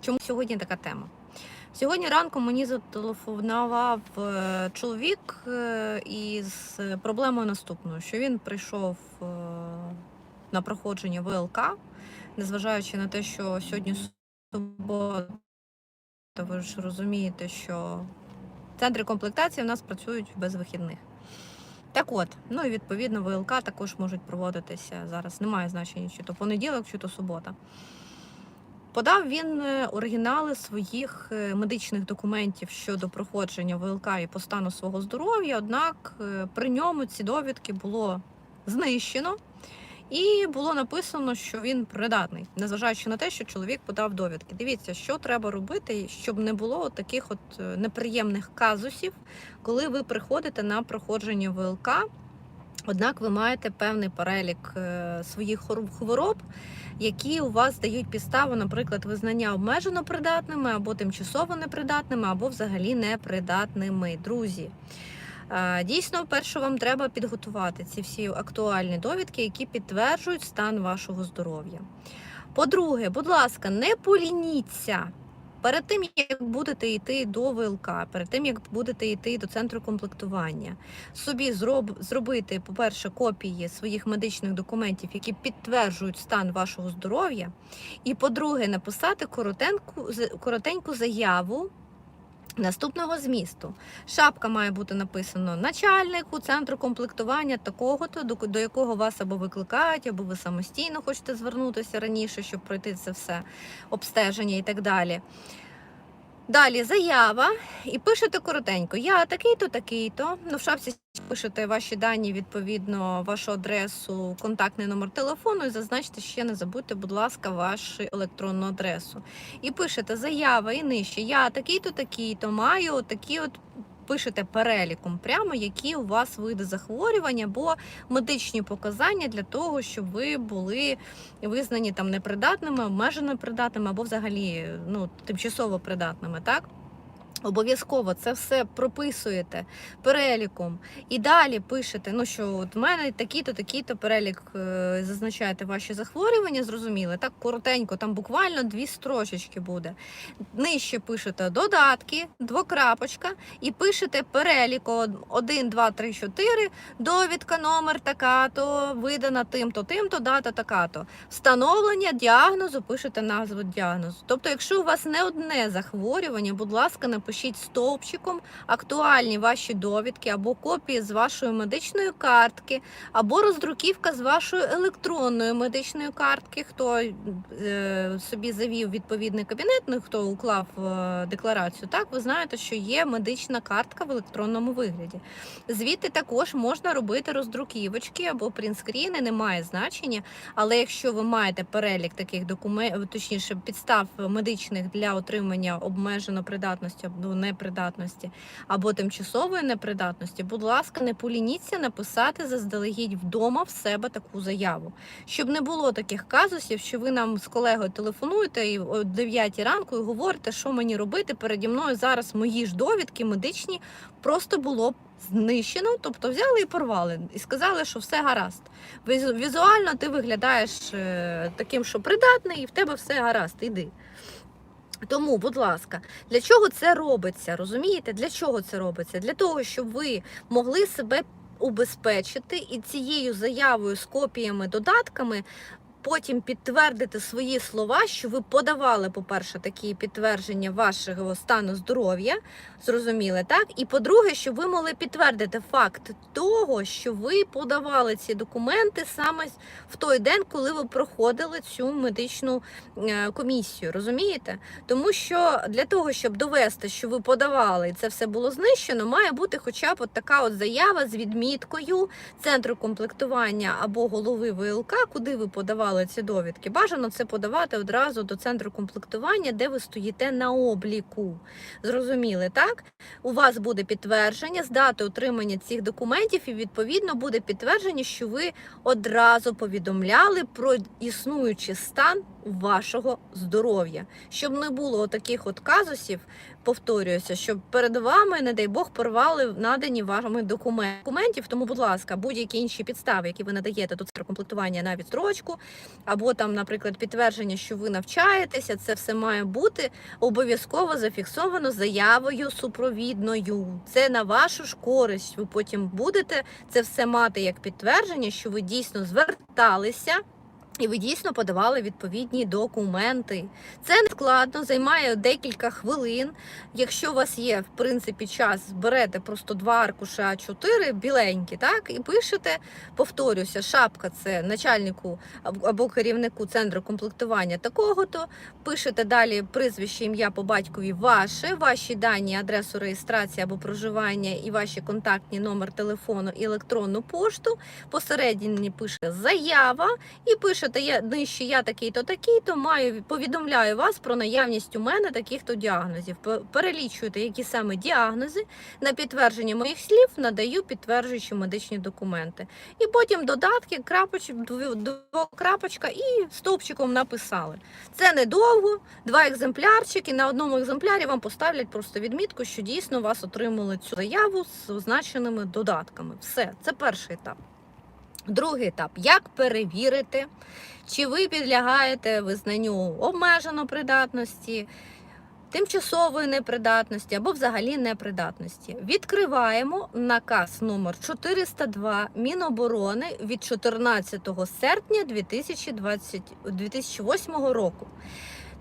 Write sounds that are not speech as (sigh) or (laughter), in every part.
Чому сьогодні така тема? Сьогодні ранком мені зателефонував е, чоловік е, із проблемою наступною, що він прийшов е, на проходження ВЛК, незважаючи на те, що сьогодні субота, ви ж розумієте, що центри комплектації в нас працюють без вихідних. Так от, ну і відповідно ВЛК також можуть проводитися зараз. Немає значення, чи то понеділок, чи то субота. Подав він е, оригінали своїх е, медичних документів щодо проходження ВЛК і по стану свого здоров'я, однак е, при ньому ці довідки було знищено. І було написано, що він придатний, незважаючи на те, що чоловік подав довідки. Дивіться, що треба робити, щоб не було таких от неприємних казусів, коли ви приходите на проходження ВЛК. Однак ви маєте певний перелік е, своїх хвороб, які у вас дають підставу, наприклад, визнання обмежено придатними або тимчасово непридатними, або взагалі непридатними. Друзі. Е, Дійсно, перше вам треба підготувати ці всі актуальні довідки, які підтверджують стан вашого здоров'я. По-друге, будь ласка, не полініться. Перед тим, як будете йти до ВЛК, перед тим, як будете йти до центру комплектування, собі зроб, зробити, по-перше, копії своїх медичних документів, які підтверджують стан вашого здоров'я. І, по-друге, написати коротеньку, коротеньку заяву Наступного змісту шапка має бути написано начальнику центру комплектування такого-то, до, якого вас або викликають, або ви самостійно хочете звернутися раніше, щоб пройти це все обстеження і так далі. Далі заява і пишете коротенько. Я такий-то, такий-то. Ну, в шапці пишете ваші дані, відповідно, вашу адресу, контактний номер телефону і зазначте ще не забудьте, будь ласка, вашу електронну адресу. І пишете заява і нижче. Я такий-то, такий-то маю такі от. Пишете переліком прямо, які у вас види захворювання або медичні показання для того, щоб ви були визнані там непридатними, обмежено придатними або взагалі ну, тимчасово придатними, так? Обов'язково це все прописуєте переліком і далі пишете, ну що от в мене такий-то, такий-то перелік е, зазначаєте ваші захворювання, зрозуміли. Так коротенько, там буквально дві строчечки буде. Нижче пишете додатки, двокрапочка, і пишете перелік 1, 2, 3, 4, довідка, номер така-то, видана тим-то, тим-то, дата така-то. Встановлення діагнозу, пишете назву діагнозу. Тобто, якщо у вас не одне захворювання, будь ласка, напишіть стовпчиком актуальні ваші довідки або копії з вашої медичної картки, або роздруківка з вашої електронної медичної картки. Хто е, собі завів відповідний кабінет, ну хто уклав е, декларацію, так ви знаєте, що є медична картка в електронному вигляді. Звідти також можна робити роздруківочки або принтскріни, немає значення. Але якщо ви маєте перелік таких документів, точніше підстав медичних для отримання обмежено придатності або непридатності, або тимчасової непридатності, будь ласка, не полініться написати заздалегідь вдома в себе таку заяву, щоб не було таких казусів, що ви нам з колегою телефонуєте і о 9 ранку і говорите, що мені робити переді мною зараз мої ж довідки медичні просто було б знищено, тобто взяли і порвали, і сказали, що все гаразд. Візу- Візуально ти виглядаєш е, таким, що придатний, і в тебе все гаразд, іди. Тому, будь ласка, для чого це робиться? Розумієте? Для чого це робиться? Для того, щоб ви могли себе убезпечити і цією заявою з копіями, додатками. Потім підтвердити свої слова, що ви подавали, по-перше, такі підтвердження вашого стану здоров'я, зрозуміли, так? І по-друге, щоб ви могли підтвердити факт того, що ви подавали ці документи саме в той день, коли ви проходили цю медичну е, комісію. Розумієте? Тому що для того, щоб довести, що ви подавали і це все було знищено, має бути хоча б от така от заява з відміткою центру комплектування або голови ВЛК, куди ви подавали ці довідки. Бажано це подавати одразу до центру комплектування, де ви стоїте на обліку. Зрозуміли, так? У вас буде підтвердження з дати отримання цих документів, і відповідно буде підтвердження, що ви одразу повідомляли про існуючий стан вашого здоров'я, щоб не було таких от казусів, повторююся, щоб перед вами, не дай Бог, порвали надані вами документів. Тому, будь ласка, будь-які інші підстави, які ви надаєте центру комплектування на відстрочку, або там, наприклад, підтвердження, що ви навчаєтеся, це все має бути обов'язково зафіксовано заявою супровідною. Це на вашу ж користь. Ви потім будете це все мати як підтвердження, що ви дійсно зверталися. І ви дійсно подавали відповідні документи. Це не складно, займає декілька хвилин. Якщо у вас є, в принципі, час, берете просто два аркуша А4 біленькі, так, і пишете, повторюся, шапка це начальнику або- керівнику центру комплектування такого-то. Пишете далі прізвище, ім'я по батькові ваше, ваші дані, адресу реєстрації або проживання і ваші контактні номер телефону і електронну пошту. Посередині пише заява і пишете я нижче я такий-то, такий-то, маю повідомляю вас про наявність у мене таких-то діагнозів. Перелічуєте, які саме діагнози. На підтвердження моїх слів надаю підтверджуючі медичні документи. І потім додатки, крапоч, дв- двокрапочка і стовпчиком написали. Це недовго, два екземплярчики. На одному екземплярі вам поставлять просто відмітку, що дійсно вас отримали цю заяву з означеними додатками. Все, це перший етап. Другий етап як перевірити, чи ви підлягаєте визнанню обмежено придатності, тимчасової непридатності або взагалі непридатності. Відкриваємо наказ номер 402 Міноборони від 14 серпня 2020, 2008 року.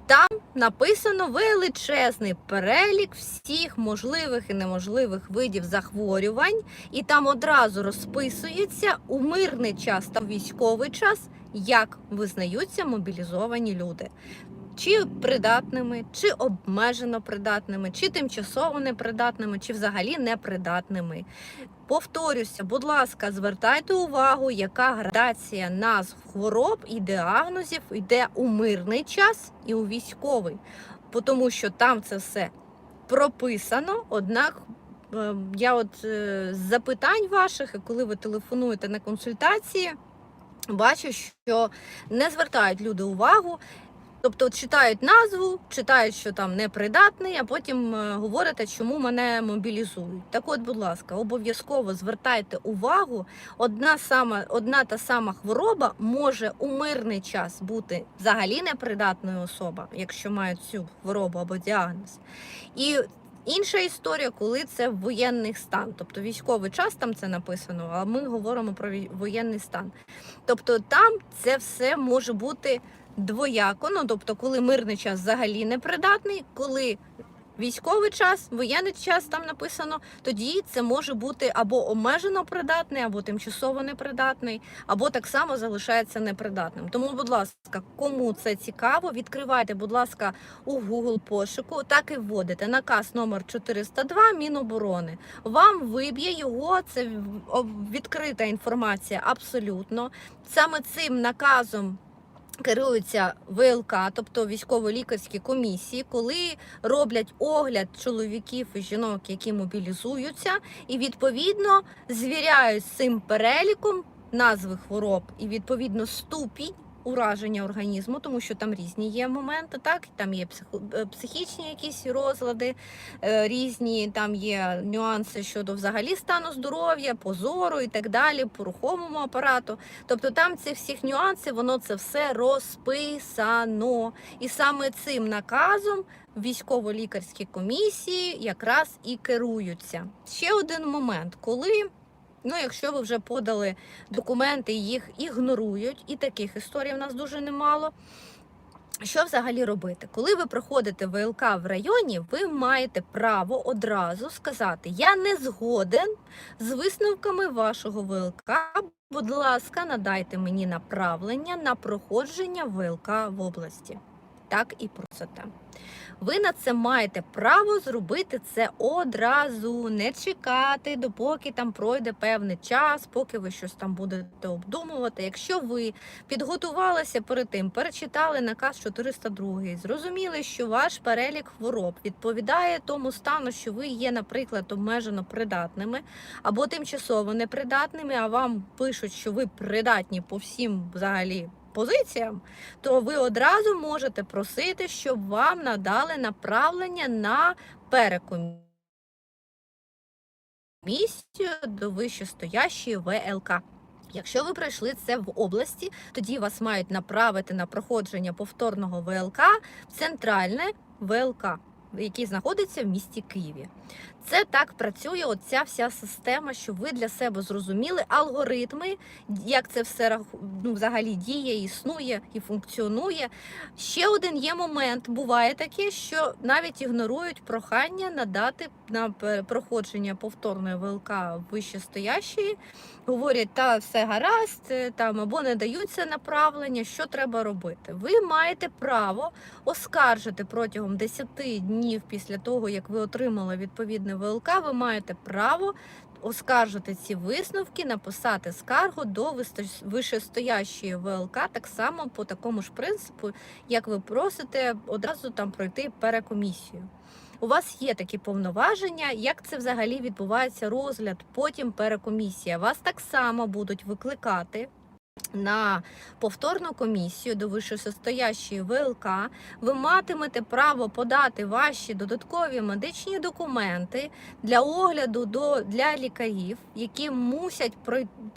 Там написано величезний перелік всіх можливих і неможливих видів захворювань, і там одразу розписується у мирний час та військовий час, як визнаються мобілізовані люди. Чи придатними, чи обмежено придатними, чи тимчасово непридатними, чи взагалі непридатними. Повторюся, будь ласка, звертайте увагу, яка градація назв хвороб і діагнозів йде у мирний час і у військовий, тому що там це все прописано. Однак е, я от е, з запитань ваших, коли ви телефонуєте на консультації, бачу, що не звертають люди увагу. Тобто читають назву, читають, що там непридатний, а потім е, говорите, чому мене мобілізують. Так от, будь ласка, обов'язково звертайте увагу. Одна сама, одна та сама хвороба може у мирний час бути взагалі непридатною особа, якщо має цю хворобу або діагноз. І Інша історія, коли це воєнний стан, тобто військовий час там це написано, а ми говоримо про воєнний стан. Тобто там це все може бути двояко. Ну тобто, коли мирний час взагалі непридатний, коли військовий час, воєнний час там написано, тоді це може бути або обмежено придатний, або тимчасово непридатний, або так само залишається непридатним. Тому, будь ласка, кому це цікаво, відкривайте, будь ласка, у Google пошуку, так і вводите наказ номер 402 Міноборони. Вам виб'є його, це відкрита інформація абсолютно. Саме цим наказом. Керуються ВЛК, тобто військово-лікарські комісії, коли роблять огляд чоловіків і жінок, які мобілізуються, і відповідно звіряють з цим переліком назви хвороб і відповідно ступінь ураження організму, тому що там різні є моменти, так там є е, психічні якісь розлади, е, різні там є нюанси щодо взагалі стану здоров'я, позору і так далі, по рухомому апарату. Тобто там ці всіх нюансів, воно це все розписано. І саме цим наказом військово-лікарські комісії якраз і керуються. Ще один момент, коли. Ну, якщо ви вже подали документи, їх ігнорують, і таких історій в нас дуже немало. Що взагалі робити? Коли ви проходите ВЛК в районі, ви маєте право одразу сказати: Я не згоден з висновками вашого ВЛК. Будь ласка, надайте мені направлення на проходження ВЛК в області. Так і просите. Ви на це маєте право зробити це одразу, не чекати, допоки там пройде певний час, поки ви щось там будете обдумувати. Якщо ви підготувалися перед тим, перечитали наказ 402, зрозуміли, що ваш перелік хвороб відповідає тому стану, що ви є, наприклад, обмежено придатними або тимчасово непридатними, а вам пишуть, що ви придатні по всім взагалі. Позиціям, то ви одразу можете просити, щоб вам надали направлення на перекомісію до вищостоящої ВЛК. Якщо ви пройшли це в області, тоді вас мають направити на проходження повторного ВЛК в центральне ВЛК, який знаходиться в місті Києві. Це так працює оця вся система, що ви для себе зрозуміли алгоритми, як це все ну, взагалі діє, існує і функціонує. Ще один є момент. Буває таке, що навіть ігнорують прохання надати на проходження повторної ВЛК вищестоящої. Говорять, та все гаразд, е, там або не даються направлення. Що треба робити? Ви маєте право оскаржити протягом 10 днів після того, як ви отримали відповідне ВЛК, ви маєте право оскаржити ці висновки, написати скаргу до вищестоящої ВЛК, так само по такому ж принципу, як ви просите одразу там пройти перекомісію. У вас є такі повноваження, як це взагалі відбувається розгляд, потім перекомісія. Вас так само будуть викликати на повторну комісію до вищестоящої ВЛК. Ви матимете право подати ваші додаткові медичні документи для огляду до для лікарів, які мусять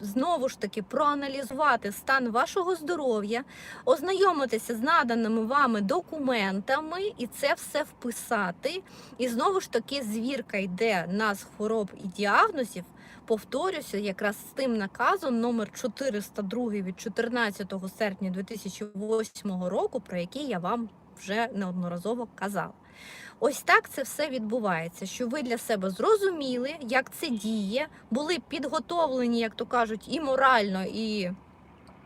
знову ж таки проаналізувати стан вашого здоров'я, ознайомитися з наданими вами документами і це все вписати. І знову ж таки звірка йде на хвороб і діагнозів. Повторюся, якраз з тим наказом номер 402 від 14 серпня 2008 року, про який я вам вже неодноразово казала. Ось так це все відбувається, що ви для себе зрозуміли, як це діє, були підготовлені, як то кажуть, і морально, і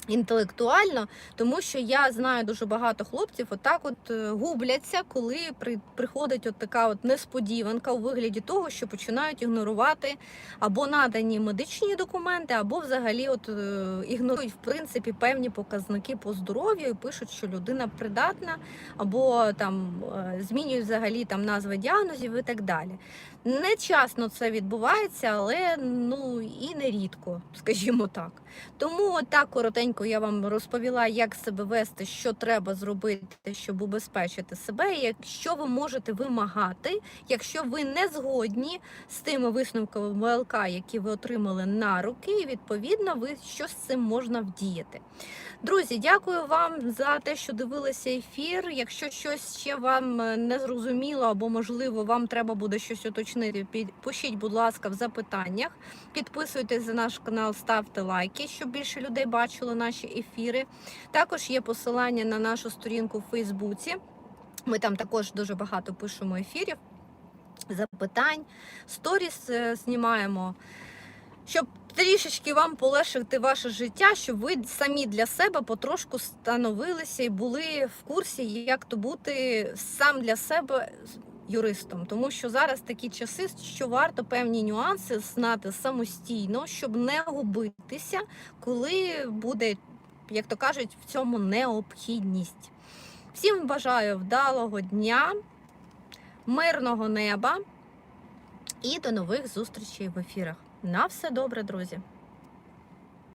інтелектуально, тому що я знаю дуже багато хлопців, отак от е, губляться, коли при, приходить от така от несподіванка у вигляді того, що починають ігнорувати або надані медичні документи, або взагалі от е, ігнорують в принципі певні показники по здоров'ю і пишуть, що людина придатна, або там е, змінюють взагалі там назви діагнозів і так далі. Не часто це відбувається, але ну і не рідко, (laughs) скажімо так. Тому так коротенько я вам розповіла, як себе вести, що треба зробити, щоб убезпечити себе, і як- що ви можете вимагати, якщо ви не згодні з тими висновками ВЛК, які ви отримали на руки, і відповідно ви що з цим можна вдіяти. Друзі, дякую вам за те, що дивилися ефір. Якщо щось ще вам е, не зрозуміло, або можливо вам треба буде щось уточнити, під- пишіть, будь ласка, в запитаннях. Підписуйтесь на наш канал, ставте лайки, щоб більше людей бачило наші ефіри. Також є посилання на нашу сторінку в Фейсбуці. Ми там також дуже багато пишемо ефірів, запитань, сторіс е, знімаємо. Щоб трішечки вам полегшити ваше життя, щоб ви самі для себе потрошку становилися і були в курсі, як то бути сам для себе юристом. Тому що зараз такі часи, що варто певні нюанси знати самостійно, щоб не губитися, коли буде, як то кажуть, в цьому необхідність. Всім бажаю вдалого дня, мирного неба і до нових зустрічей в ефірах. На все добре, друзі!